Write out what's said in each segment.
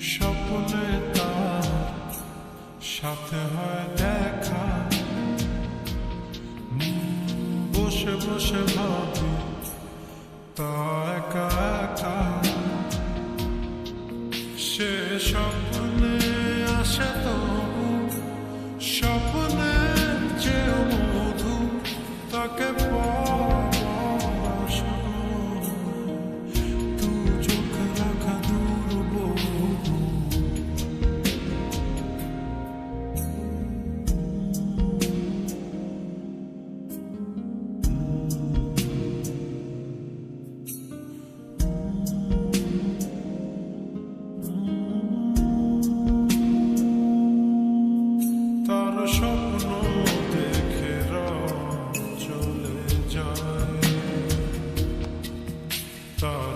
স্বপ্নে তার সাথে হয় দেখা। বসে বসে ভাবি, তা একা একা। সে স্বপ্নে আসে তো স্বপ্ন দেখে চলে যায়। তার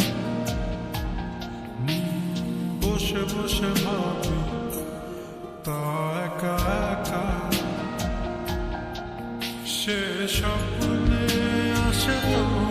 বসে বসে ভাবি তা একা একা। সে সকলে আসে তোমার